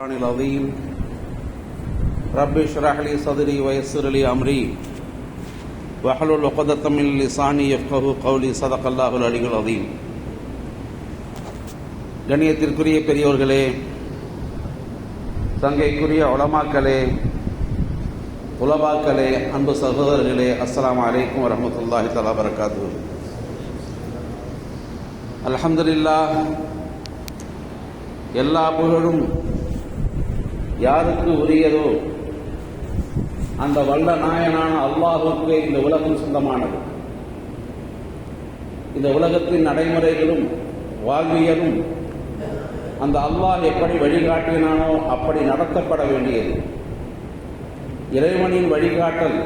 القرآن العظيم رب اشرح لي صدري ويسر لي أمري واحلل عقدة من لساني يفقه قولي صدق الله العلي العظيم கண்ணியத்திற்குரிய பெரியோர்களே சங்கைக்குரிய உலமாக்களே உலமாக்களே அன்பு சகோதரர்களே அஸ்ஸலாமு அலைக்கும் வரஹ்மத்துல்லாஹி தஆலா பரக்காத்து அல்ஹம்துலில்லாஹ் எல்லா புகழும் யாருக்கு உரியதோ அந்த வல்ல நாயனான அல்லாஹுக்கு இந்த உலகம் சொந்தமானது. இந்த உலகத்தின் நடைமுறைகளும் வாழ்வியலும் அந்த அல்லாஹ் எப்படி வழிகாட்டினானோ அப்படி நடத்தப்பட வேண்டியது. இறைவனின் வழிகாட்டல்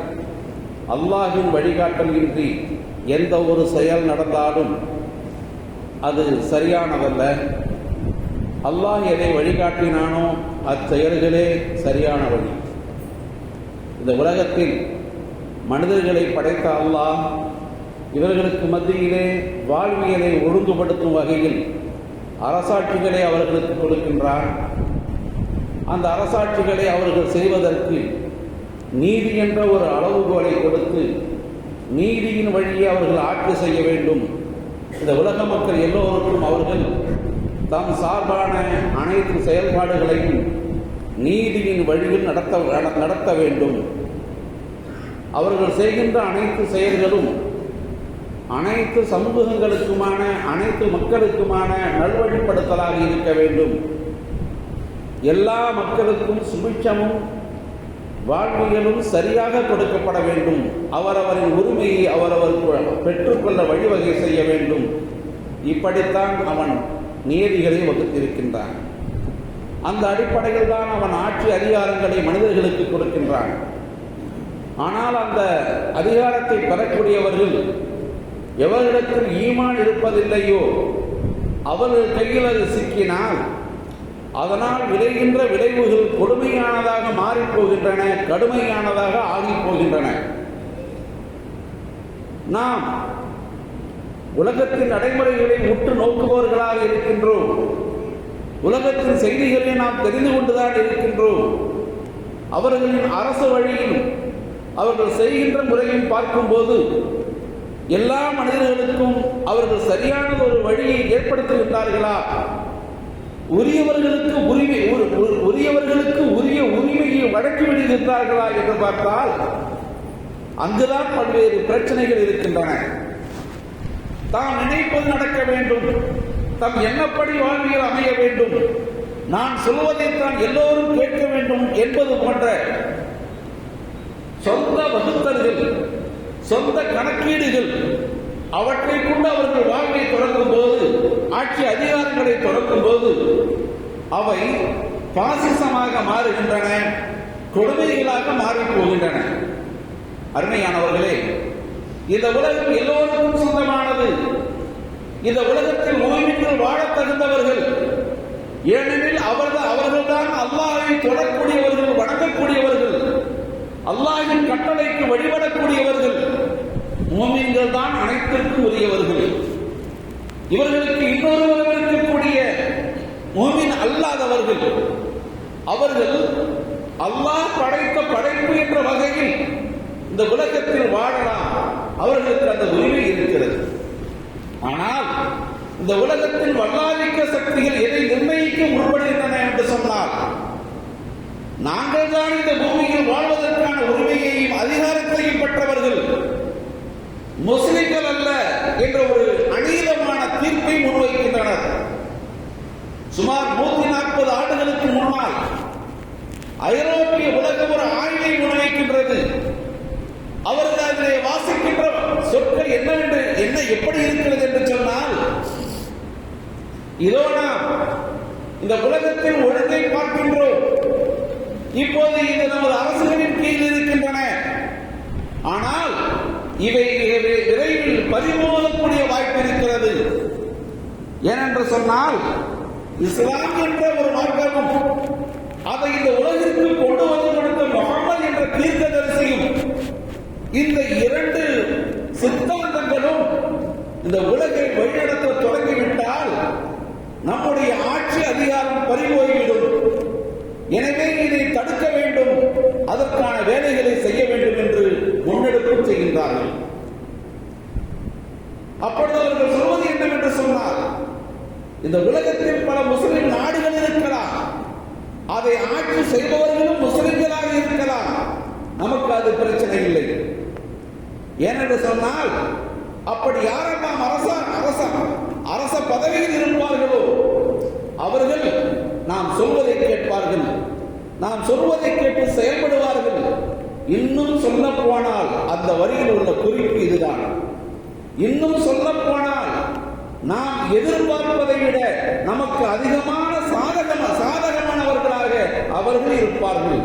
அல்லாஹின் வழிகாட்டல் இன்றி எந்த ஒரு செயல் நடந்தாலும் அது சரியானதல்ல. அல்லாஹ் எதை வழிகாட்டினானோ அச்செயல்களே சரியான வழி. இந்த உலகத்தில் மனிதர்களை படைத்த அல்லாஹ் இவர்களுக்கு மத்தியிலே வாழ்வியலை ஒழுங்குபடுத்தும் வகையில் அரசாட்சிகளை அவர்களுக்கு கொடுக்கின்றார் அந்த அரசாட்சிகளை அவர்கள் செய்வதற்கு நீதி என்ற ஒரு அளவுகோலை கொடுத்து நீதியின் வழியே அவர்கள் ஆட்சி செய்ய வேண்டும். இந்த உலக மக்கள் எல்லோருக்கும் அவர்கள் தம் சார்பான அனைத்து செயல்பாடுகளையும் நீதியின் வழியில் நடத்த நடத்த வேண்டும். அவர்கள் செய்கின்ற அனைத்து செயல்களும் அனைத்து சமூகங்களுக்குமான அனைத்து மக்களுக்குமான நல்வழிப்படுத்தலாக இருக்க வேண்டும். எல்லா மக்களுக்கும் சுபிட்சமும் வாழ்வியலும் சரியாக கொடுக்கப்பட வேண்டும். அவரவரின் உரிமையை அவரவர் பெற்றுக்கொள்ள வழிவகை செய்ய வேண்டும். இப்படித்தான் அவன் நியதிகளை வகுத்திருக்கின்றான் அந்த அடிப்படையில் தான் அவன் ஆட்சி அதிகாரங்களை மனிதர்களுக்கு கொடுக்கின்றான். ஆனால் அந்த அதிகாரத்தை பெறக்கூடியவர்கள் எவர்களிடத்தில் ஈமான் இருப்பதில்லையோ அவர்கள் கையில் அது சிக்கினால் அதனால் விளைகின்ற விளைவுகள் கொடுமையானதாக மாறிப் போகின்றன கடுமையானதாக ஆகிப் போகின்றன நாம் உலகத்தின் நடைமுறைகளை உற்று நோக்குபவர்களாக இருக்கின்றோம். உலகத்தின் செய்திகளை நாம் தெரிந்து கொண்டுதான் இருக்கின்றோம். அவர்களின் அரசு வழியில் அவர்கள் செய்கின்ற முறையும் பார்க்கும்போது எல்லா மனிதர்களுக்கும் அவர்கள் சரியான ஒரு வழியை ஏற்படுத்துகின்றார்களா உரியவர்களுக்கு உரிமை உரியவர்களுக்கு உரிய உரிமையை வழங்கி விடுகின்றார்களா என்று பார்த்தால் அங்குதான் பல்வேறு பிரச்சனைகள் இருக்கின்றன. தாம் நினைப்பது நடக்க வேண்டும். தம் என்னப்படி வாழ்வியல் அமைய வேண்டும். நான் சொல்வதைத்தான் எல்லோரும் கேட்க வேண்டும் என்பது போன்ற சொந்த வகுத்தல்கள் சொந்த கணக்கீடுகள் அவற்றை கொண்டு அவர்கள் வாழ்வை தொடங்கும் போது ஆட்சி அதிகாரங்களை தொடங்கும் போது அவை பாசிசமாக மாறுகின்றன கொடுமைகளாக மாறிப் போகின்றன. அருமையானவர்களே இந்த உலகம் எல்லோருக்கும் சொந்தமானது. இந்த உலகத்தில் ஓய்விற்குள் வாழத் தகுந்தவர்கள். ஏனெனில் அவர்கள் அவர்கள்தான் அல்லாஹை தொடரக்கூடியவர்கள் வணங்கக்கூடியவர்கள். அல்லாஹின் கட்டளைக்கு வழிபடக்கூடியவர்கள். மோமியங்கள் தான் அனைத்திற்கும் உரியவர்கள். இவர்களுக்கு இன்னொருவரும் இருக்கக்கூடிய மோமின் அல்லாதவர்கள். அவர்கள் அல்லாஹ் படைத்த படைப்பு என்ற வகையில் இந்த உலகத்தில் வாழலாம். அவர்களுக்கு அந்த உரிமை இருக்கிறது. ஆனால் இந்த உலகத்தில் வல்லாதிக்க சக்திகள் எதை நிர்ணயிக்க முற்படுகின்றன என்று சொன்னால் நாங்கள் தான் இந்த பூமியில் வாழ்வதற்கான உரிமையையும் அதிகாரத்தையும் பெற்றவர்கள். முஸ்லிம்கள் அல்ல என்ற ஒரு அநீதமான தீர்ப்பை முன்வைக்கின்றனர். சுமார் நூத்தி நாற்பது ஆண்டுகளுக்கு முன்னால் ஐரோப்பிய உலகம் ஒரு ஆய்வை முன்வைக்கின்றது. அவர்கள் அதிலே வாசிக்கின்ற சொற்கள் என்னவென்று என்ன எப்படி இருக்கிறது என்று சொன்னால் இதோ நாம் இந்த உலகத்தில் ஒழுங்கை பார்க்கின்றோம். இப்போது இது நமது அரசுகளின் கீழ் இருக்கின்றன. ஆனால் இவை விரைவில் பறிமோதக்கூடிய வாய்ப்பு இருக்கிறது. ஏனென்று சொன்னால் இஸ்லாம் என்ற ஒரு மார்க்கமும் அதை இந்த உலகிற்கு கொண்டு வந்து கொடுத்த முகமது என்ற தீர்க்கதரிசியும் இந்த இரண்டு சித்தாந்தங்களும் இந்த உலகை வழிநடத்த தொடங்கிவிட்டால் நம்முடைய ஆட்சி அதிகாரம் பறிபோய்விடும். எனவே இதை தடுக்க வேண்டும். அதற்கான வேலைகளை செய்ய வேண்டும் என்று முன்னெடுப்பு செய்கின்றார்கள். அப்பொழுது அவர்கள் சொல்வது என்னவென்று சொன்னால் இந்த உலகத்தில் பல முஸ்லிம் நாடுகள் இருக்கலாம். அதை ஆட்சி செய்பவர்களும் முஸ்லிம்களாக இருக்கலாம். நமக்கு அது பிரச்சனை இல்லை. ஏனென்று சொன்னால் அப்படி யாரெல்லாம் அரச அரச அரச பதவியில் இருப்பார்களோ அவர்கள் நாம் சொல்வதை கேட்பார்கள். நாம் சொல்வதை கேட்டு செயல்படுவார்கள். இன்னும் சொல்ல போனால் அந்த வரியில் உள்ள குறிப்பு இதுதான். இன்னும் சொல்ல போனால் நாம் எதிர்பார்ப்பதை விட நமக்கு அதிகமான சாதகம சாதகமானவர்களாக அவர்கள் இருப்பார்கள்.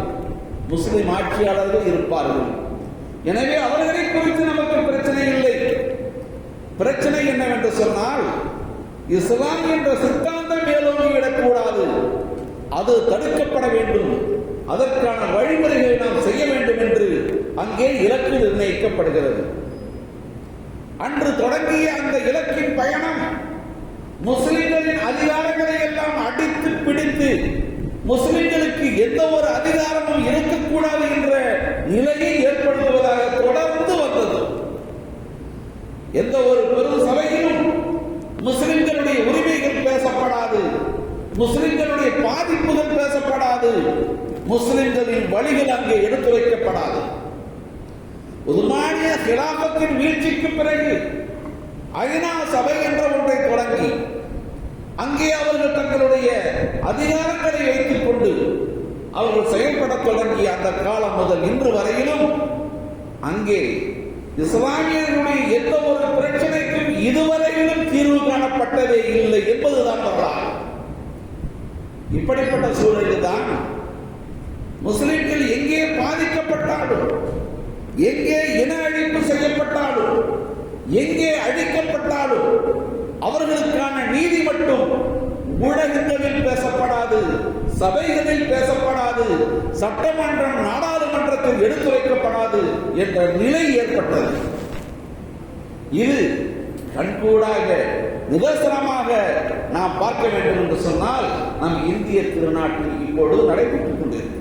முஸ்லிம் ஆட்சியாளர்கள் இருப்பார்கள். எனவே அவர்களை குறித்து நமக்கு பிரச்சனை இல்லை. பிரச்சனை என்னவென்று சொன்னால் இஸ்லாம் என்ற சித்தாந்தம் மேலோங்கி விடக்கூடாது அது தடுக்கப்பட வேண்டும். அதற்கான வழிமுறைகளை நாம் செய்ய வேண்டும் என்று அங்கே இலக்கு நிர்ணயிக்கப்படுகிறது. அன்று தொடங்கிய அந்த இலக்கின் பயணம் முஸ்லிம்களின் அதிகாரங்களை எல்லாம் அடித்து பிடித்து முஸ்லிம்களுக்கு எந்த ஒரு அதிகாரமும் இருக்கக்கூடாது என்ற நிலையை ஏற்படுத்துவது தொடர்ந்து வந்தது எந்த ஒரு பெரும் சபையிலும் முஸ்லிம்களுடைய உரிமைகள் பேசப்படாது முஸ்லிம்களுடைய பாதிப்புகள் பேசப்படாது முஸ்லிம்களின் வழிகள் அங்கே எடுத்துரைக்கப்படாது. உதுமானிய கிலாபத்தின் வீழ்ச்சிக்கு பிறகு ஐநா சபை என்ற ஒன்றை தொடங்கி அங்கே அவர்கள் தங்களுடைய அதிகாரங்களை வைத்துக் கொண்டு அவர்கள் செயல்படத் தொடங்கிய அந்த காலம் முதல் இன்று வரையிலும் அங்கே இஸ்லாமியர்களுடைய எந்த ஒரு பிரச்சனைக்கும் இதுவரையிலும் தீர்வு காணப்பட்டதே இல்லை என்பதுதான் வரலாறு. இப்படிப்பட்ட சூழலில் தான் முஸ்லிம்கள் எங்கே பாதிக்கப்பட்டாலும் எங்கே இன அழிப்பு செய்யப்பட்டாலும் எங்கே அழிக்கப்பட்டாலும் அவர்களுக்கான நீதி மட்டும் ஊடகங்களில் பேசப்படாது சபைகளில் பேசப்படாது சட்டமன்றம் நாடாளுமன்றத்தில் எடுத்து வைக்கப்படாது என்ற நிலை ஏற்பட்டது. இது கண்கூடாக நிதர்சனமாக நாம் பார்க்க வேண்டும் என்று சொன்னால் நம் இந்திய திருநாட்டில் இப்பொழுது நடைபெற்றுக் கொண்டிருக்கிறது.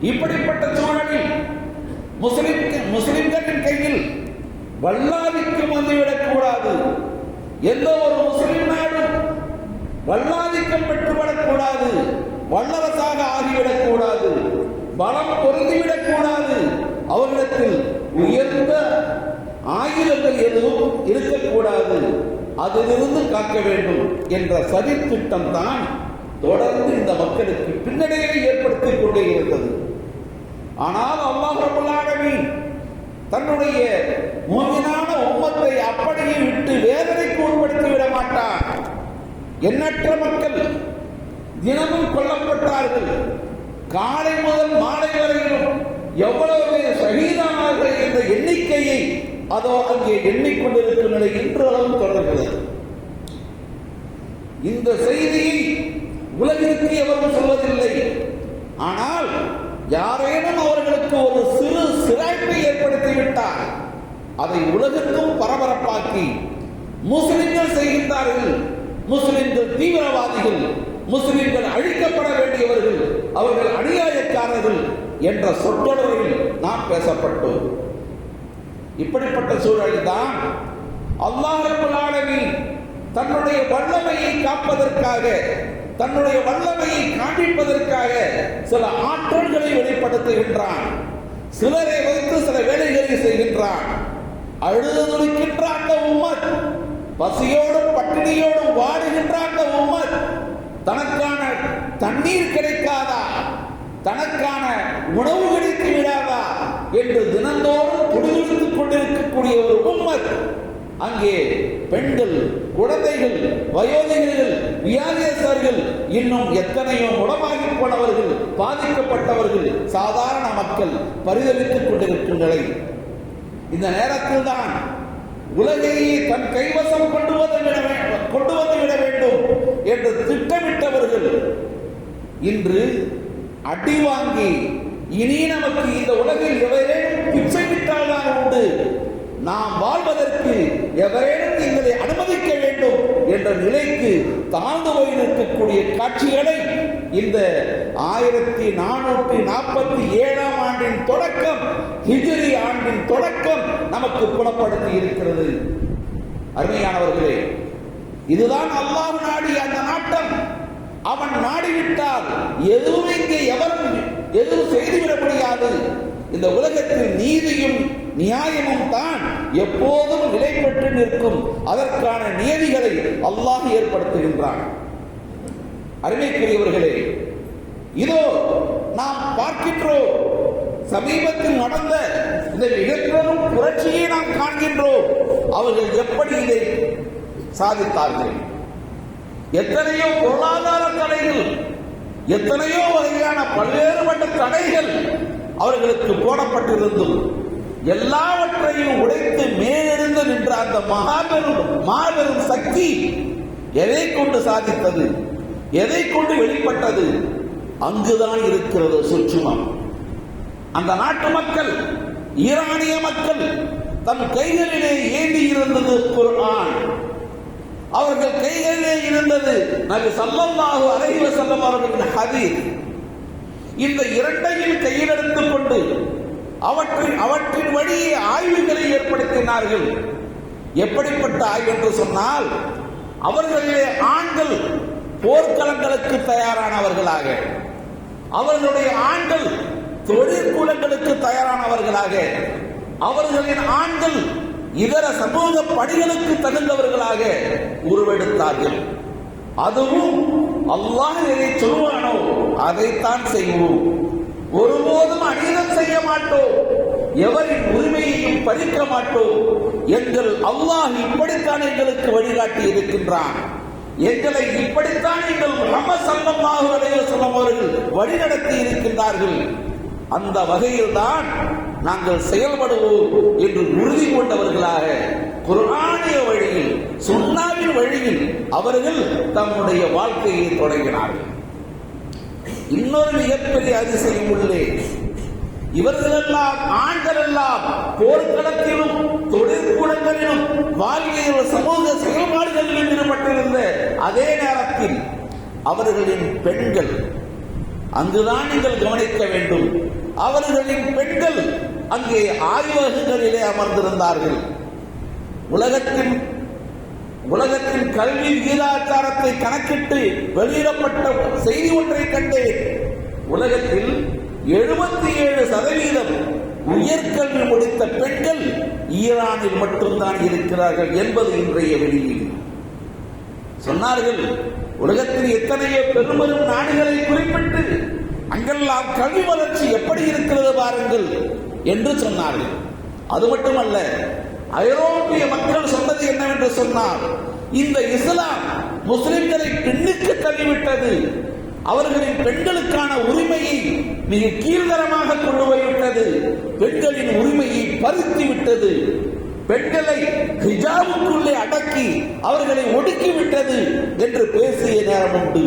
இப்படிப்பட்ட சூழலில் முஸ்லிம் முஸ்லிம்களின் கையில் வல்லாதிக்கம் வந்துவிடக் கூடாது. எந்த ஒரு முஸ்லிம் நாடும் வல்லாதிக்கம் பெற்றுவிடக் கூடாது. வல்லரசாக ஆகிவிடக் கூடாது. பலம் பொருந்திவிடக் கூடாது. அவர்களிடத்தில் உயர்ந்த ஆயுதங்கள் எதுவும் இருக்கக்கூடாது அதிலிருந்து காக்க வேண்டும் என்ற சதித்திட்டம் தான் தொடர்ந்து இந்த மக்களுக்கு பின்னடைவை ஏற்படுத்திக் கொண்டே இருந்தது. ஆனால் அல்லாஹ் ரப்பல் தன்னுடைய மூமினான உம்மத்தை அப்படியே விட்டு வேதனைக்கு உட்படுத்தி விட மாட்டார். எண்ணற்ற மக்கள் தினமும் கொல்லப்பட்டார்கள். காலை முதல் மாலை வரையிலும் எவ்வளவு பேர் ஷஹீதானார்கள் என்ற எண்ணிக்கையை அதோ அங்கே எண்ணிக்கொண்டிருக்கும் நிலை இன்று அளவு தொடர்கிறது. இந்த செய்தியை உலகிற்கு எவரும் சொல்வதில்லை. ஆனால் யாரேனும் அவர்களுக்கு ஒரு சிறு சிராய்ப்பை ஏற்படுத்திவிட்டார் அதை உலகத்தும் பரபரப்பாக்கி முஸ்லிம்கள் செய்கின்றார்கள். முஸ்லிம்கள் தீவிரவாதிகள் முஸ்லிம்கள் அழிக்கப்பட வேண்டியவர்கள் அவர்கள் அநியாயக்காரர்கள் என்ற சொற்றொடரில் நாம் பேசப்பட்டோம். இப்படிப்பட்ட சூழலில் தான் அல்லாஹ் தன்னுடைய வல்லமையை காப்பதற்காக தன்னுடைய வல்லமையை காண்பிப்பதற்காக சில ஆற்றல்களை வெளிப்படுத்துகின்றான். சிலரை வைத்து சில வேலைகளை செய்கின்றான். அழுது துடிக்கின்ற அந்த உம்மத். பசியோடும் பட்டினியோடும் வாடுகின்ற அந்த உம்மத். தனக்கான தண்ணீர் கிடைக்காதா? தனக்கான உணவு கிடைத்து விடாதா? என்று தினந்தோறும் துடிதுடித்துக் கொண்டிருக்கக்கூடிய ஒரு உம்மத். அங்கே பெண்கள் குழந்தைகள் வயோதிகர்கள் வியாதியஸ்தர்கள் இன்னும் எத்தனையோ உடமாகி போனவர்கள் பாதிக்கப்பட்டவர்கள் சாதாரண மக்கள் பரிதவித்துக் கொண்டிருக்கும் நிலை இந்த நேரத்தில் தான் உலகையே தன் கைவசம் கொண்டு வந்து விட வேண்டும் கொண்டு வந்து விட வேண்டும் என்று திட்டமிட்டவர்கள் இன்று அடி வாங்கி இனி நமக்கு இந்த உலகில் எவரேனும் பிச்சை விட்டால்தான் உண்டு. நாம் வாழ்வதற்கு எவரேனும் எங்களை அனுமதிக்க வேண்டும் என்ற நிலைக்கு தாழ்ந்து போயிருக்கக்கூடிய காட்சிகளை இந்த ஆயிரத்தி நானூற்றி நாற்பத்தி ஏழாம் ஆண்டின் தொடக்கம் ஹிஜிரி ஆண்டின் தொடக்கம் நமக்கு புலப்படுத்தி இருக்கிறது. அருமையானவர்களே இதுதான் அல்லாஹ் நாடி அந்த நாட்டம். அவன் நாடிவிட்டால் எதுவும் இங்கே எவரும் எதுவும் செய்துவிட முடியாது. இந்த உலகத்தில் நீதியும் நியாயமும் தான் எப்போதும் நிலை பெற்று நிற்கும். அதற்கான நியதிகளை அல்லாஹ் ஏற்படுத்துகின்றான். அருமைக்குரியவர்களே இதோ நாம் பார்க்கின்றோம் சமீபத்தில் நடந்த இந்த மிகப்பெரும் புரட்சியை நாம் காண்கின்றோம். அவர்கள் எப்படி இதை சாதித்தார்கள்? எத்தனையோ பொருளாதார தடைகள் எத்தனையோ வகையான பல்வேறுபட்ட தடைகள் அவர்களுக்கு போடப்பட்டிருந்தும் எல்லாவற்றையும் உடைத்து மேலிருந்து நின்ற அந்த மகாபெரும் மாபெரும் சக்தி எதை கொண்டு சாதித்தது? எதை கொண்டு வெளிப்பட்டது? அங்குதான் இருக்கிறது சுற்றுமம். அந்த நாட்டு மக்கள் ஈரானிய மக்கள் தன் கைகளிலே ஏந்தி இருந்தது குர்ஆன். அவர்கள் கைகளிலே இருந்தது நபி சல்லல்லாஹு அலைஹி வஸல்லம் அவர்களின் ஹதீஸ். இந்த இரண்டையும் கையில் எடுத்துக் கொண்டு அவற்றின் அவற்றின் வழியே ஆய்வுகளை ஏற்படுத்தினார்கள். எப்படிப்பட்ட ஆய்வு என்று சொன்னால் அவர்களிலே ஆண்கள் போர்க்களங்களுக்கு தயாரானவர்களாக அவர்களுடைய ஆண்கள் தொழிற்கூலங்களுக்கு தயாரானவர்களாக அவர்களின் ஆண்கள் இதர சமூக பணிகளுக்கு தகுந்தவர்களாக உருவெடுத்தார்கள். அதுவும் அல்லாஹ் எதை சொல்வானோ? அதைத்தான் செய்வோம். ஒருபோதும் அநீதம் செய்ய மாட்டோம். எவரின் உரிமையையும் பறிக்க மாட்டோம். எங்கள் அல்லாஹ் இப்படித்தான் எங்களுக்கு வழிகாட்டி இருக்கின்றான். எங்களை இப்படித்தான் எங்கள் முகமது சல்லல்லாஹு அலைஹி வஸல்லம் அவர்கள் வழிநடத்தி இருக்கின்றார்கள். அந்த வகையில் தான் நாங்கள் செயல்படுவோம் என்று உறுதி கொண்டவர்களாக குரானிய வழியில் சுண்ணாவின் வழியில் அவர்கள் தம்முடைய வாழ்க்கையை தொடங்கினார்கள். இன்னொரு மிகப்பெரிய அதிசயம் உள்ளே. இவர்களெல்லாம் ஆண்கள் எல்லாம் போர்க்களத்திலும் தொழிற்கூடங்களிலும் வாழ்வியல் சமூக செயல்பாடுகளிலும் ஈடுபட்டிருந்த அதே நேரத்தில் அவர்களின் பெண்கள் அங்குதான் நீங்கள் கவனிக்க வேண்டும். அவர்களின் பெண்கள் அங்கே ஆய்வகங்களிலே அமர்ந்திருந்தார்கள். உலகத்தின் உலகத்தின் கல்வி விகிதாச்சாரத்தை கணக்கிட்டு வெளியிடப்பட்ட செய்தி ஒன்றை கண்டேன். உலகத்தில் எழுபத்தி ஏழு சதவீதம் உயர்கல்வி முடித்த பெண்கள் ஈரானில் மட்டும்தான் இருக்கிறார்கள் என்பது இன்றைய வெளியீடு. சொன்னார்கள் உலகத்தில் எத்தனையோ பெரும்பெரும் நாடுகளை குறிப்பிட்டு அங்கெல்லாம் கல்வி வளர்ச்சி எப்படி இருக்கிறது பாருங்கள் என்று சொன்னார்கள். அது மட்டுமல்ல ஐரோப்பிய மக்கள் சொன்னது என்னவென்று சொன்னால் இந்த இஸ்லாம் முஸ்லிம்களை பெண்ணுக்கு தள்ளிவிட்டது. அவர்களின் பெண்களுக்கான உரிமையை மிக கீழ்தரமாக கொண்டு போய்விட்டது பெண்களின் உரிமையை பறித்து விட்டது பெண்களை ஹிஜாபுக்குள்ளே அடக்கி அவர்களை ஒடுக்கி விட்டது என்று பேசிய நேரம் உண்டு.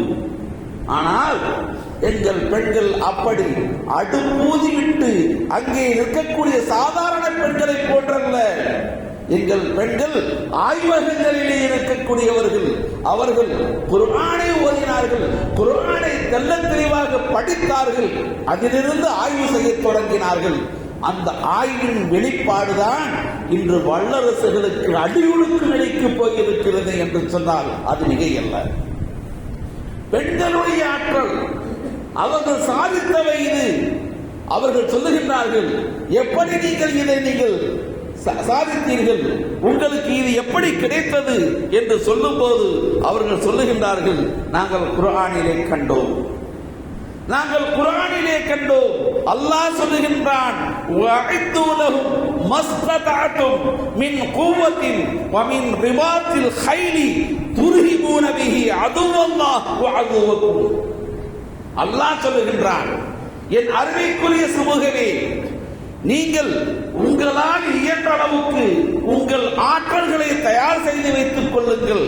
ஆனால் எங்கள் பெண்கள் அப்படி அடுப்பூதி விட்டு அங்கே இருக்கக்கூடிய சாதாரண பெண்களை போன்றல்ல. எங்கள் பெண்கள் ஆய்வகங்களிலே இருக்கக்கூடியவர்கள். அவர்கள் குரானை ஓதினார்கள். குரானை தெல்ல தெளிவாக படித்தார்கள். அதிலிருந்து ஆய்வு செய்யத் தொடங்கினார்கள். அந்த ஆய்வின் வெளிப்பாடுதான் இன்று வல்லரசுகளுக்கு அடியுழுக்கு நிலைக்கு போயிருக்கிறது என்று சொன்னால் அது மிகையல்ல. பெண்களுடைய ஆற்றல் அவர்கள் சாதித்தவை இது. அவர்கள் சொல்லுகின்றார்கள் எப்படி நீங்கள் இதை நீங்கள் சாதித்தீர்கள்? உங்களுக்கு இது எப்படி கிடைத்தது? என்று சொல்லும்போது அவர்கள் சொல்லுகின்றார்கள் நாங்கள் குரானிலே கண்டோம். நாங்கள் குரானிலே கண்டோம். அல்லாஹ் சொல்லுகின்றான் மின் கூவத்தில் மின் குவத்தின் வமின் ரிபாத்தில் கைலி துர்ஹிபூன பிஹி அதுவல்லாஹ் வஅதுவக்கும் அல்லாஹ் சொல்லுகின்றான் என் அருமைக்குரிய சமூகமே நீங்கள் உங்களால் இயன்ற அளவுக்கு உங்கள் ஆற்றல்களை தயார் செய்து வைத்துக் கொள்ளுங்கள்.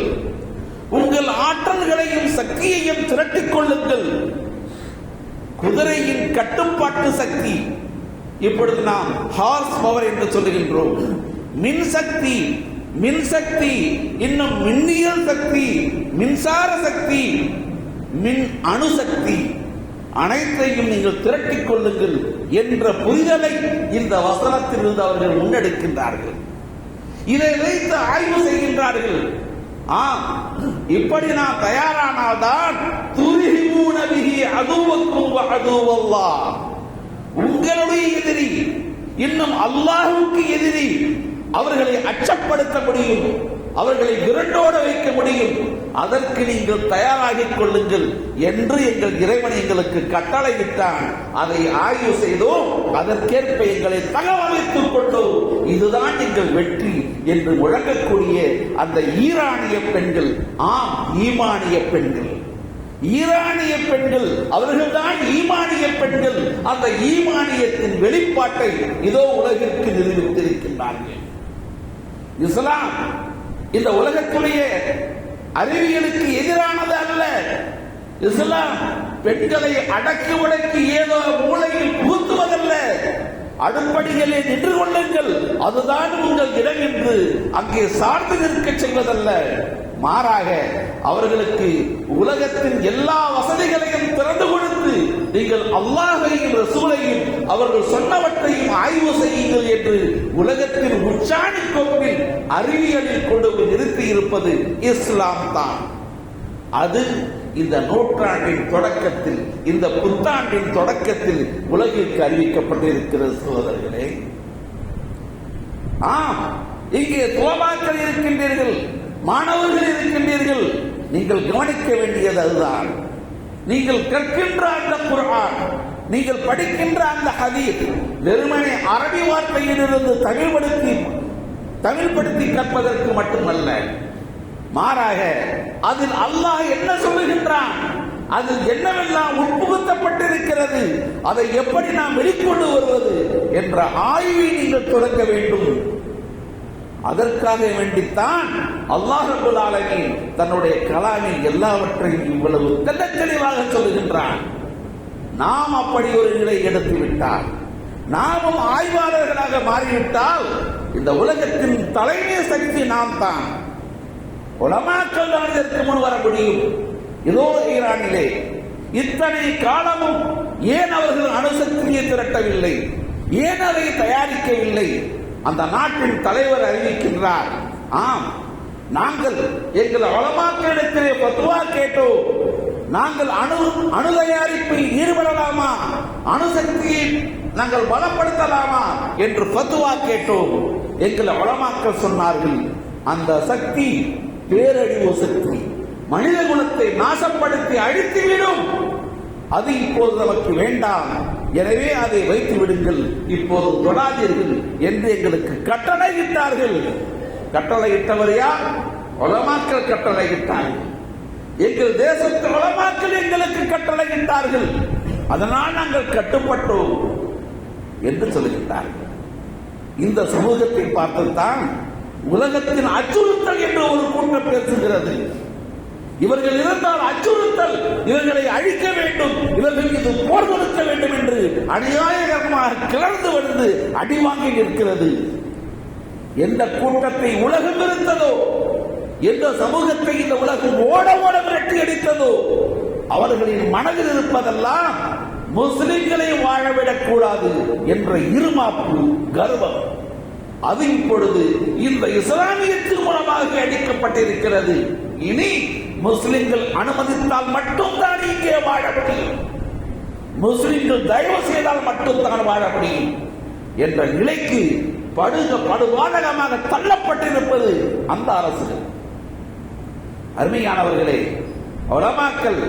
உங்கள் ஆற்றல்களையும் சக்தியையும் திரட்டிக் கொள்ளுங்கள். குதிரையின் கட்டுப்பாட்டு சக்தி இப்பொழுது நாம் ஹார்ஸ் பவர் என்று சொல்லுகின்றோம். மின் சக்தி மின்சக்தி இன்னும் மின்னியல் சக்தி மின்சார சக்தி மின் அணுசக்தி அனைத்தையும் நீங்கள் திரட்டிக் கொள்ளுங்கள் என்ற புரிதலை இந்த வசனத்திலிருந்து அவர்கள் முன்னெடுக்கின்றார்கள். இதை வைத்து ஆய்வு செய்கின்றார்கள். ஆம் இப்படி நான் தயாரானால்தான் துரிஹிமூன அதுவக்கும் அதுவல்லா. உங்களுடைய எதிரி இன்னும் அல்லாஹுக்கு எதிரி அவர்களை அச்சப்படுத்த முடியும். அவர்களை விரண்டோட வைக்க முடியும். அதற்கு நீங்கள் தயாராகிக் கொள்ளுங்கள் என்று எங்கள் இறைவன் எங்களுக்கு கட்டளையிட்டான். அதை ஆய்வு செய்தோம். அதற்கேற்ப எங்களை தகவமைத்துக் கொண்டோம். இதுதான் எங்கள் வெற்றி என்று முழங்கக்கூடிய அந்த ஈரானிய பெண்கள். ஆம் ஈமானிய பெண்கள். ஈரானிய பெண்கள் அவர்கள்தான் ஈமானிய பெண்கள். அந்த ஈமானியத்தின் வெளிப்பாட்டை இதோ உலகிற்கு நிரூபித்திருக்கின்றார்கள். இஸ்லாம் இந்த உலகத்துடைய அறிவியலுக்கு எதிரானது அல்ல. இஸ்லாம் பெண்களை அடக்கி உடக்கி ஏதோ மூலையில் புகுத்துவதல்ல. அடுப்படிகளே நின்று கொள்ளுங்கள். அதுதான் உங்கள் இடம் என்று அங்கே சார்ந்து நிற்க செய்வதல்ல. மாறாக அவர்களுக்கு உலகத்தின் எல்லா வசதிகளையும் திறந்து கொடுத்து நீங்கள் அல்லாஹையும் ரசூலையும் அவர்கள் சொன்னவற்றையும் ஆய்வு செய்யுங்கள் என்று உலகத்தின் உச்சாணி கோப்பில் அறிவியலில் கொண்டு போய் நிறுத்தி இருப்பது இஸ்லாம் தான். அது இந்த நூற்றாண்டின் தொடக்கத்தில் இந்த புத்தாண்டின் தொடக்கத்தில் உலகிற்கு அறிவிக்கப்பட்டிருக்கிறது சகோதரர்களே. ஆம் இங்கே துவபாக்கள் இருக்கின்றீர்கள் மாணவர்கள் இருக்கின்றீர்கள் நீங்கள் கவனிக்க வேண்டியது அதுதான். நீங்கள் கற்கின்ற அந்த குரான் நீங்கள் படிக்கின்ற அந்த ஹதீர் வெறுமனே அரபி வார்த்தையிலிருந்து தமிழ்படுத்தி தமிழ்படுத்தி கற்பதற்கு மட்டுமல்ல. மாறாக அதில் அல்லாஹ் என்ன சொல்லுகின்றான்? அதில் என்னவெல்லாம் உட்புகுத்தப்பட்டிருக்கிறது? அதை எப்படி நாம் வெளிக்கொண்டு வருவது? என்ற ஆய்வை நீங்கள் தொடங்க வேண்டும். அதற்காக வேண்டித்தான் அல்லாஹபுல் ரபுல் தன்னுடைய கலாமில் எல்லாவற்றையும் இவ்வளவு தெளிவாக சொல்லுகின்றான். நாம் அப்படி ஒரு நிலை எடுத்து விட்டால் நாமும் ஆய்வாளர்களாக மாறிவிட்டால் இந்த உலகத்தின் தலைமை சக்தி நாம் தான். உலமாக்கள் தான் இதற்கு முன் வர முடியும். இதோ ஈரானிலே இத்தனை காலமும் ஏன் அவர்கள் அணுசக்தியை திரட்டவில்லை? ஏன் அதை தயாரிக்கவில்லை? அந்த நாட்டின் தலைவர் அறிவிக்கின்றார். ஆம் நாங்கள் எங்கள் வளமாக்களிடத்திலே பத்துவா கேட்டோம். நாங்கள் அணு அணு தயாரிப்பில் ஈடுபடலாமா? அணுசக்தியை நாங்கள் பலப்படுத்தலாமா? என்று பத்துவா கேட்டோம். எங்கள் வளமாக்கல் சொன்னார்கள் அந்த சக்தி பேரழிவு சக்தி மனித குலத்தை நாசப்படுத்தி அழித்துவிடும். அது இப்போது நமக்கு வேண்டாம். எனவே அதை வைத்து விடுங்கள் இப்போது தொடாதீர்கள் என்று எங்களுக்கு கட்டளையிட்டார்கள். கட்டளையிட்டவர் யார்? உலமாக்கள் கட்டளையிட்டார்கள். எங்கள் தேசத்து உலமாக்கள் எங்களுக்கு கட்டளையிட்டார்கள். அதனால் நாங்கள் கட்டுப்பட்டோம் என்று சொல்லுகின்றார்கள் இந்த சமூகத்தை பார்த்துத்தான் உலகத்தின் அச்சுறுத்தல் என்று ஒரு கூட்டம் பேசுகிறது. இவர்கள் இருந்தால் அச்சுறுத்தல் இவர்களை அழிக்க வேண்டும் இவர்கள் இது போர் கொடுக்க வேண்டும் என்று அநியாயகரமாக கிளர்ந்து வந்து அடிவாங்கி நிற்கிறது. எந்த கூட்டத்தை உலகம் இருந்ததோ எந்த சமூகத்தை இந்த உலகம் ஓட ஓட விரட்டி அடித்ததோ அவர்களின் மனதில் இருப்பதெல்லாம் முஸ்லிம்களை வாழவிடக் கூடாது என்ற இருமாப்பு கர்வம். அது இப்பொழுது இந்த இஸ்லாமியத்தின் மூலமாக அடிக்கப்பட்டிருக்கிறது. இனி முஸ்லிம்கள் அனுமதித்தால் மட்டும்தான் இங்கே வாழ முடியும். முஸ்லிம்கள் தயவு செய்தால் மட்டும்தான் வாழ முடியும். என்ற நிலைக்கு படுக படுபாதகமாக தள்ளப்பட்டிருப்பது அந்த அரசு. அருமையானவர்களே உலமாக்கள்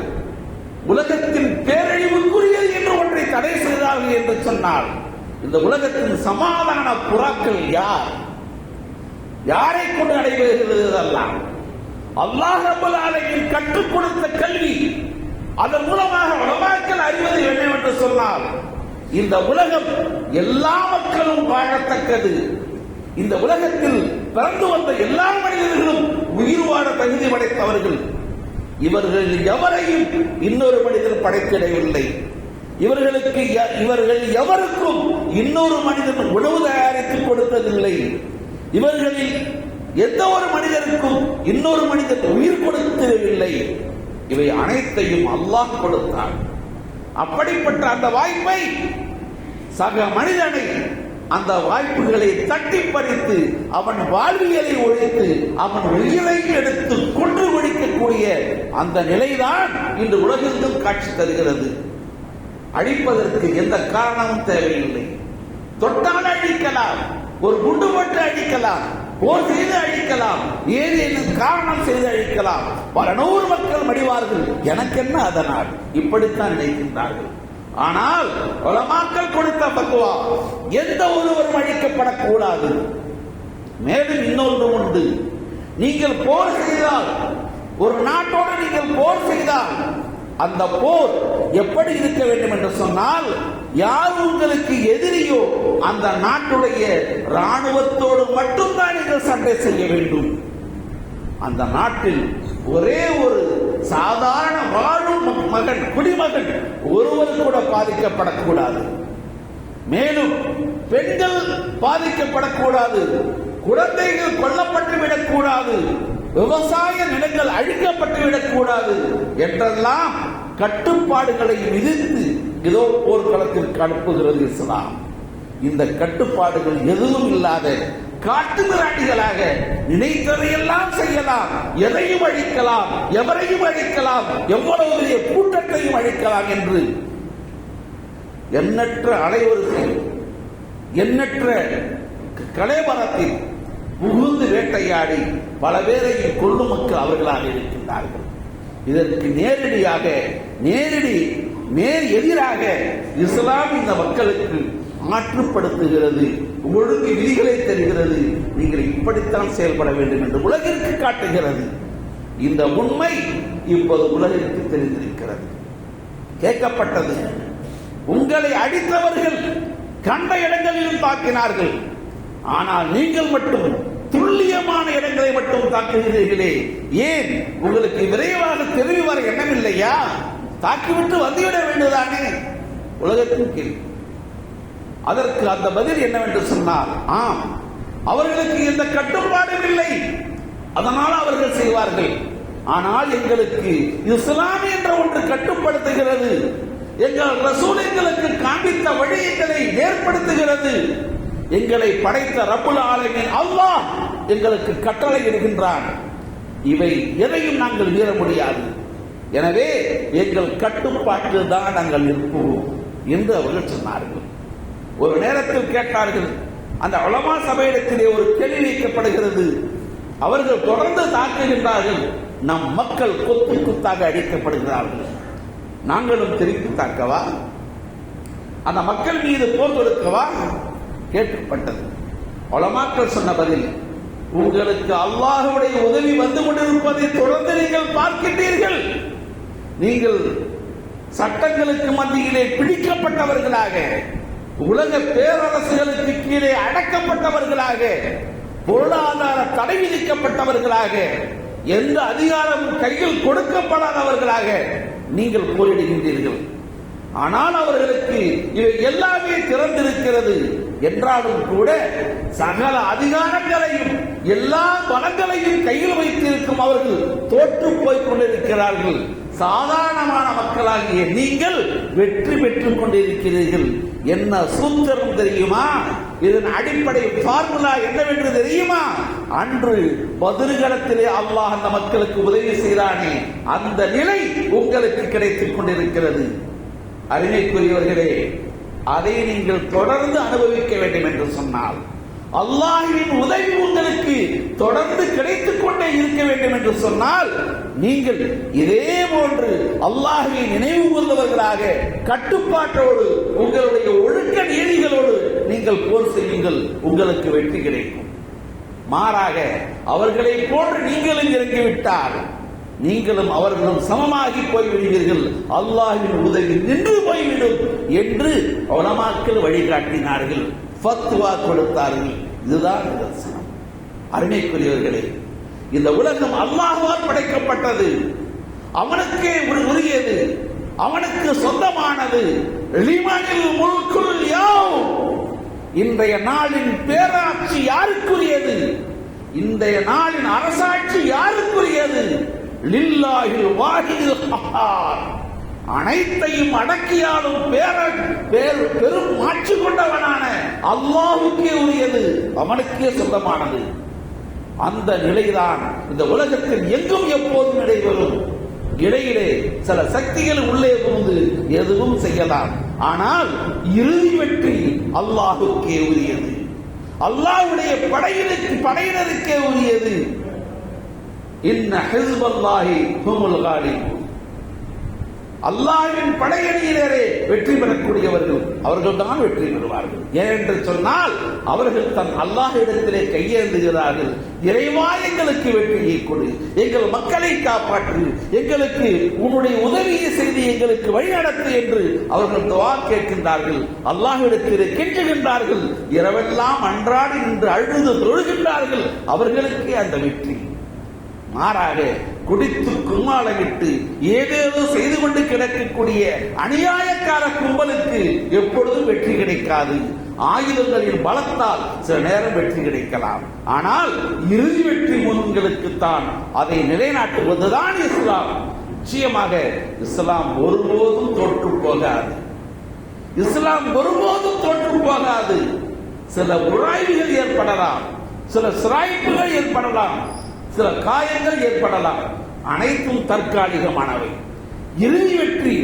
உலகத்தின் பேரழிவுக்குரியது என்று ஒன்றை தடை செய்தார்கள் என்று சொன்னால் இந்த உலகத்தின் சமாதான புறாக்கள் யார்? யாரை கொண்டு நடைபெறுகிறது அதெல்லாம் அல்லாஹ் ரப்பல் ஆலமீன் கற்றுக் கொடுத்த கல்வி. அதன் மூலமாக உலமாக்கள் அறிவது என்னவென்று சொன்னால் இந்த உலகம் எல்லா மக்களும் வாழத்தக்கது. இந்த உலகத்தில் பிறந்து வந்த எல்லா மனிதர்களும் உயிர் வாழ தகுதி படைத்தவர்கள். இவர்கள் எவரையும் இன்னொரு மனிதன் படைத்திடவில்லை. இவர்களுக்கு இவர்கள் எவருக்கும் இன்னொரு மனிதன் உணவு தயாரித்து கொடுத்ததில்லை. இவர்களில் எந்த ஒரு மனிதருக்கும் இன்னொரு மனிதன் உயிர் கொடுக்கவில்லை. இவை அனைத்தையும் அல்லாஹ் கொடுத்தான். அப்படிப்பட்ட அந்த வாய்ப்பை சக மனிதனை அந்த வாய்ப்புகளை தட்டி பறித்து அவன் வாழ்வியலை ஒழித்து அவன் உயிரை எடுத்து கொன்று ஒழிக்கக்கூடிய அந்த நிலைதான் இன்று உலகெங்கும் காட்சி தருகிறது. அழிப்பதற்கு எந்த காரணமும் தேவையில்லை. தொட்டால் அழிக்கலாம். ஒரு குண்டு போட்டு அழிக்கலாம். போர் செய்து அழிக்கலாம் ஏதேனும் காரணம் செய்து அழிக்கலாம் பல நூறு மக்கள் மடிவார்கள். எனக்கென்ன அதனால்? இப்படித்தான் நினைக்கின்றார்கள். ஆனால் உலமாக்கள் கொடுத்த பக்குவா எந்த ஒருவரும் அழிக்கப்படக்கூடாது. மேலும் இன்னொன்று உண்டு. நீங்கள் போர் செய்தால் ஒரு நாட்டோடு நீங்கள் போர் செய்தால் அந்த போர் எப்படி இருக்க வேண்டும் என்று சொன்னால் யார் உங்களுக்கு எதிரியோ அந்த நாட்டுடைய ராணுவத்தோடு மட்டும்தான் நீங்கள் சண்டை செய்ய வேண்டும். அந்த நாட்டில் ஒரே ஒரு சாதாரண வாழும் மகன் குடிமகன் ஒருவர் கூட பாதிக்கப்படக்கூடாது. மேலும் பெண்கள் பாதிக்கப்படக்கூடாது குழந்தைகள் கொல்லப்பட்டு விடக்கூடாது விவசாய நிலங்கள் அழிக்கப்பட்டு விடக்கூடாது என்றெல்லாம் கட்டுப்பாடுகளை விதித்து ஏதோ போர்க்களத்திற்கு அனுப்புகிறது இஸ்லாம். இந்த கட்டுப்பாடுகள் எதுவும் இல்லாத காட்டு மிராண்டிகளாக நினைத்ததையெல்லாம் செய்யலாம் எதையும் அழிக்கலாம் எவரையும் அழிக்கலாம் எவ்வளவு பெரிய கூட்டத்தையும் அழிக்கலாம் என்று எண்ணற்ற அலைவரிசை எண்ணற்ற கலைவரத்தில் புகுந்து வேட்டையாடி பல பேரையும் கொள்ளும் மக்கள் அவர்களாக இருக்கின்றார்கள். இதற்கு நேரடியாக நேரடி நேர் எதிராக இஸ்லாம் இந்த மக்களுக்கு மாற்றுப்படுத்துகிறது ஒழுங்கு விதிகளை தருகிறது. நீங்கள் இப்படித்தான் செயல்பட வேண்டும் என்று உலகிற்கு காட்டுகிறது. இந்த உண்மை இப்போது உலகிற்கு தெரிந்திருக்கிறது. கேட்கப்பட்டது. உங்களை அடித்தவர்கள் கண்ட இடங்களிலும் தாக்கினார்கள். ஆனால் நீங்கள் மட்டும் துல்லியமான இடங்களை மட்டும் தாக்குகிறீர்களே. ஏன்? உங்களுக்கு விரைவாக தெரிவி வர எண்ணம் இல்லையா தாக்கிவிட்டு வந்துவிட வேண்டுதானே? உலகத்தின் கேள்வி அதற்கு அந்த பதில் என்னவென்று சொன்னார் ஆம் அவர்களுக்கு எந்த கட்டுப்பாடும் இல்லை. அதனால் அவர்கள் செய்வார்கள். ஆனால் எங்களுக்கு இஸ்லாம் என்ற ஒன்று கட்டுப்படுத்துகிறது. எங்கள் ரசூல் எங்களுக்கு காண்பித்த வழிகளை ஏற்படுத்துகிறது. எங்களை படைத்த ரப்புல் ஆலமின் அல்லாஹ் எங்களுக்கு கட்டளை இடுகின்றான். இவை எதையும் நாங்கள் மீற முடியாது. எனவே எங்கள் கட்டுப்பாட்டில் தான் நாங்கள் இருப்போம் என்று அவர்கள் சொன்னார்கள். ஒரு நேரத்தில் கேட்டார்கள் அந்த உலமா சபையிடத்திலே ஒரு கேள்வி வைக்கப்படுகிறது. அவர்கள் தொடர்ந்து தாக்குகின்றார்கள். நம் மக்கள் கொத்து குத்தாக அடிக்கப்படுகிறார்கள். நாங்களும் திருப்பி தாக்கவா அந்த மக்கள் மீது போர் தொடுக்கவா? கேட்கப்பட்டது. உலமாக்கள் சொன்ன பதில் உங்களுக்கு அல்லாஹுடைய உதவி வந்து கொண்டிருப்பதை தொடர்ந்து நீங்கள் பார்க்கின்றீர்கள். நீங்கள் சட்டங்களுக்கு மத்தியிலே பிடிக்கப்பட்டவர்களாக உலக பேரரசுகளுக்கு கீழே அடக்கப்பட்டவர்களாக பொருளாதார தடை விதிக்கப்பட்டவர்களாக எந்த அதிகாரமும் கையில் கொடுக்கப்படாதவர்களாக நீங்கள் போரிடுகின்றீர்கள். ஆனால் அவர்களுக்கு இவை எல்லாமே திறந்திருக்கிறது. என்றாலும் கூட சகல அதிகாரங்களையும் எல்லா பலங்களையும் கையில் வைத்திருக்கும் அவர்கள் தோற்று போய் கொண்டிருக்கிறார்கள். சாதாரணமான மக்களாகிய நீங்கள் வெற்றி பெற்றுக் கொண்டிருக்கிறீர்கள். என்ன சூத்திரம் தெரியுமா? இதன் அடிப்படை பார்முலா என்னவென்று தெரியுமா? அன்று பதில்களத்திலே அல்லாஹ் அந்த மக்களுக்கு உதவி செய்தானே. அந்த நிலை உங்களுக்கு கிடைத்துக் கொண்டிருக்கிறது. அருமைக்குரியவர்களே அதை நீங்கள் தொடர்ந்து அனுபவிக்க வேண்டும் என்று சொன்னால் அல்லாஹின் உதவி உங்களுக்கு தொடர்ந்து கிடைத்துக் கொண்டே இருக்க வேண்டும் என்று சொன்னால் நீங்கள் இதே போன்று அல்லாஹை நினைவு கூர்ந்தவர்களாக கட்டுப்பாட்டோடு உங்களுடைய ஒழுக்க நீதிகளோடு நீங்கள் போர் செய்யுங்கள் உங்களுக்கு வெற்றி கிடைக்கும். மாறாக அவர்களை போன்று நீங்களும் இறங்கிவிட்டார்கள் நீங்களும் அவர்களும் சமமாகி போய்விடுவீர்கள். அல்லாஹின் உதவி நின்று போய்விடும் என்று உலமாக்கள் வழிகாட்டினார்கள். ஃபத்வா கொடுத்தார்கள். இதுதான் நிதர்சனம் அருமைக்குரியவர்களே இந்த உலகம் அல்லாஹ்வால் படைக்கப்பட்டது. அவனுக்கே ஒரு உரியது. அவனுக்கு சொந்தமானது. லிமனில் யாவ் இன்றைய நாளின் பேராட்சி யாருக்குரியது? இன்றைய நாளின் அரசாட்சி யாருக்குரியது? லில்லாஹில் வாஹிதில் கஹார். அனைத்தையும் அடக்கியாலும் பேர பேர் பெரும் மாற்றி கொண்டவனான அல்லாவுக்கே உரியது. அவனுக்கே சொந்தமானது. அந்த நிலைதான் இந்த உலகத்தில் எங்கும் எப்போதும் நடைபெறும். இடையிலே சில சக்திகள் உள்ளே புகுந்து எதுவும் செய்யலாம். ஆனால் இறுதி வெற்றி அல்லாஹுக்கே உரியது. அல்லாஹுடைய படையினருக்கு படையினருக்கே உரியது. இன்ன ஹிஸ்பல்லாஹி ஹுமுல் காலிபூன். அல்லாஹ்வின் படையணியினரே வெற்றி பெறக்கூடியவர்கள் அவர்கள் தான் வெற்றி பெறுவார்கள். ஏனென்று சொன்னால் அவர்கள் தன் அல்லாஹ் இடத்திலே கையேந்துகிறார்கள். இறைவா எங்களுக்கு வெற்றியை கொடு. எங்கள் மக்களை காப்பாற்று. எங்களுக்கு உன்னுடைய உதவியை செய்து எங்களுக்கு வழிநடத்து என்று அவர்கள் துவா கேட்கின்றார்கள். அல்லாஹ்விடத்திலே கெஞ்சுகின்றார்கள் இரவெல்லாம் அன்றாடி நின்று அழுது தொழுகின்றார்கள். அவர்களுக்கே அந்த வெற்றி. மாறாக குடித்து கும்மாளமிட்டு ஏதேதோ செய்து கொண்டு கிடக்கக்கூடிய அநியாயக்கார கும்பலுக்கு எப்பொழுதும் வெற்றி கிடைக்காது. ஆயுதங்களின் பலத்தால் சில நேரம் வெற்றி கிடைக்கலாம். ஆனால் இறுதி வெற்றி உங்களுக்குத்தான் அதை நிலைநாட்டுவதுதான் இஸ்லாம். நிச்சயமாக இஸ்லாம் ஒருபோதும் தோற்று போகாது. இஸ்லாம் ஒருபோதும் தோற்று போகாது. சில உராய்வுகள் ஏற்படலாம். சில சிராய்ப்புகள் ஏற்படலாம். சில காயங்கள் ஏற்படலாம். அனைத்தும் தற்காலிகமானவை. இறுதி வெற்றி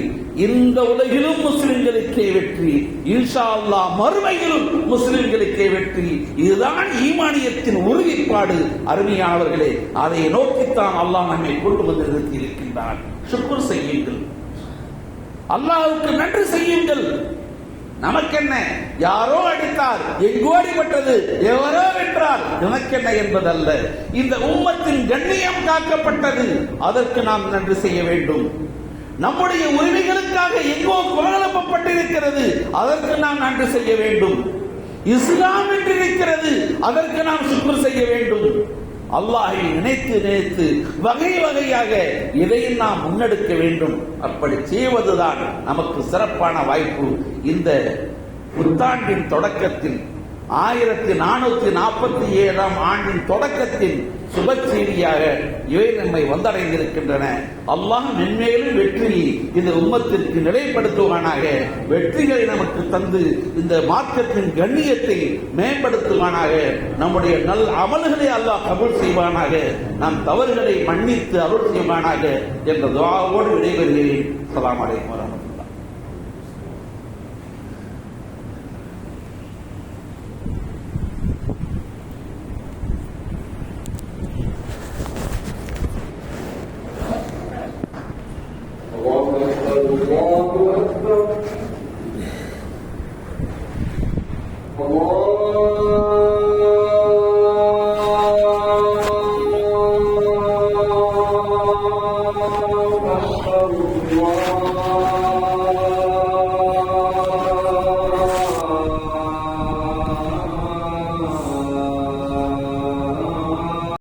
இந்த உலகிலும் முஸ்லிம்களுக்கே வெற்றி. இன்ஷா அல்லாஹ் மறுமையிலும் முஸ்லிம்களுக்கே வெற்றி. இதுதான் ஈமானியத்தின் உறுதிப்பாடு. அருமையானவர்களே அதை நோக்கித்தான் அல்லாஹ் நம்மை கொண்டு வந்து நிறுத்தி இருக்கின்றான் சுக்குர் செய்யுங்கள். அல்லாவுக்கு நன்றி செய்யுங்கள். நமக்கென்ன? யாரோ அடித்தார். எங்கோ அடிபட்டது எவரோ வென்றார். நமக்கென்ன என்பதல்ல. இந்த உம்மத்தின் கண்ணியம் காக்கப்பட்டது. அதற்கு நாம் நன்றி செய்ய வேண்டும். நம்முடைய உரிமைகளுக்காக எங்கோ குரலப்பட்டிருக்கிறது அதற்கு நாம் நன்றி செய்ய வேண்டும். இஸ்லாம் என்று இருக்கிறது அதற்கு நாம் சுக்குர் செய்ய வேண்டும். அல்லாஹை நினைத்து நினைத்து வகை வகையாக இதையும் நாம் முன்னெடுக்க வேண்டும். அப்படி செய்வதுதான் நமக்கு சிறப்பான வாய்ப்பு. இந்த புத்தாண்டின் தொடக்கத்தில் ஆயிரத்தி நானூத்தி நாற்பத்தி ஏழாம் ஆண்டின் தொடக்கத்தில் சுப செய்தியாக இவை நம்மை வந்தடைந்திருக்கின்றன. அல்லாஹ் மென்மேலும் வெற்றி இந்த உம்மத்திற்கு நிலைப்படுத்துவானாக. வெற்றிகளை நமக்கு தந்து இந்த மார்க்கத்தின் கண்ணியத்தை மேம்படுத்துவானாக. நம்முடைய நல் அமல்களை அல்லாஹ் கபூல் செய்வானாக. நம் தவறுகளை மன்னித்து அருள் செய்வானாக என்ற துவாவோடு விடைபெறுகிறேன். சலாம் அலைக்கும்